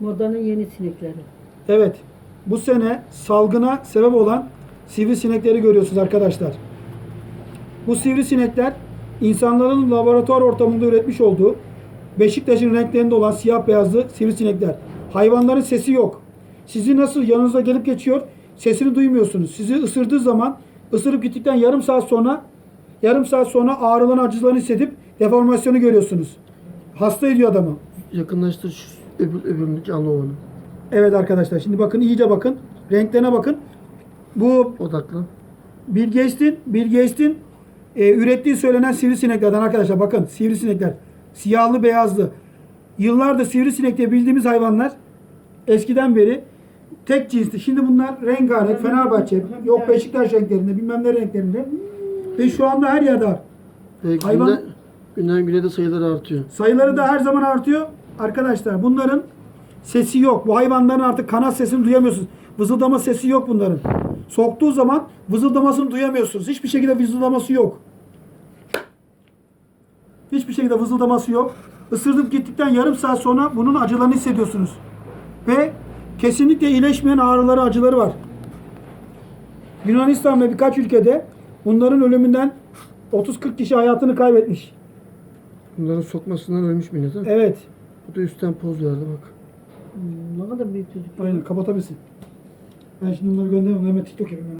Modanın yeni sinekleri. Evet. Bu sene salgına sebep olan sivrisinekleri görüyorsunuz arkadaşlar. Bu sivrisinekler insanların laboratuvar ortamında üretmiş olduğu Beşiktaş'ın renklerinde olan siyah beyazlı sivrisinekler. Hayvanların sesi yok. Sizi nasıl yanınıza gelip geçiyor, sesini duymuyorsunuz. Sizi ısırdığı zaman ısırıp gittikten yarım saat sonra yarım saat sonra ağrılarını acılarını hissedip deformasyonu görüyorsunuz. Hasta ediyor adamı. Yakınlaştır şu öbür, öbürünü canlı olanı. Evet arkadaşlar şimdi bakın iyice bakın. Renklerine bakın. Bu Odaklan. Bill Gates'in Bill Gates'in e, ürettiği söylenen sivrisineklerden arkadaşlar bakın sivrisinekler siyahlı beyazlı. Yıllardır sivrisinek diye bildiğimiz hayvanlar eskiden beri tek cinsli. Şimdi bunlar rengarenk Fenerbahçe yok Beşiktaş renklerinde bilmem ne renklerinde ve şu anda her yerde var. Ve Hayvan- günde, günden güne de sayıları artıyor. Sayıları da her zaman artıyor. Arkadaşlar bunların sesi yok. Bu hayvanların artık kanat sesini duyamıyorsunuz. Vızıldama sesi yok bunların. Soktuğu zaman vızıldamasını duyamıyorsunuz. Hiçbir şekilde vızıldaması yok. Hiçbir şekilde vızıldaması yok. Isırdıp gittikten yarım saat sonra bunun acılarını hissediyorsunuz. Ve kesinlikle iyileşmeyen ağrıları, acıları var. Yunanistan ve birkaç ülkede bunların ölümünden 30-40 kişi hayatını kaybetmiş. Bunların sokmasından ölmüş millet. Evet. Bu da üstten poz verdi bak. Hmm, ne kadar büyük çocuk. Aynen kapatabilirsin. Ben şimdi bunları göndereyim. Hemen TikTok yapayım.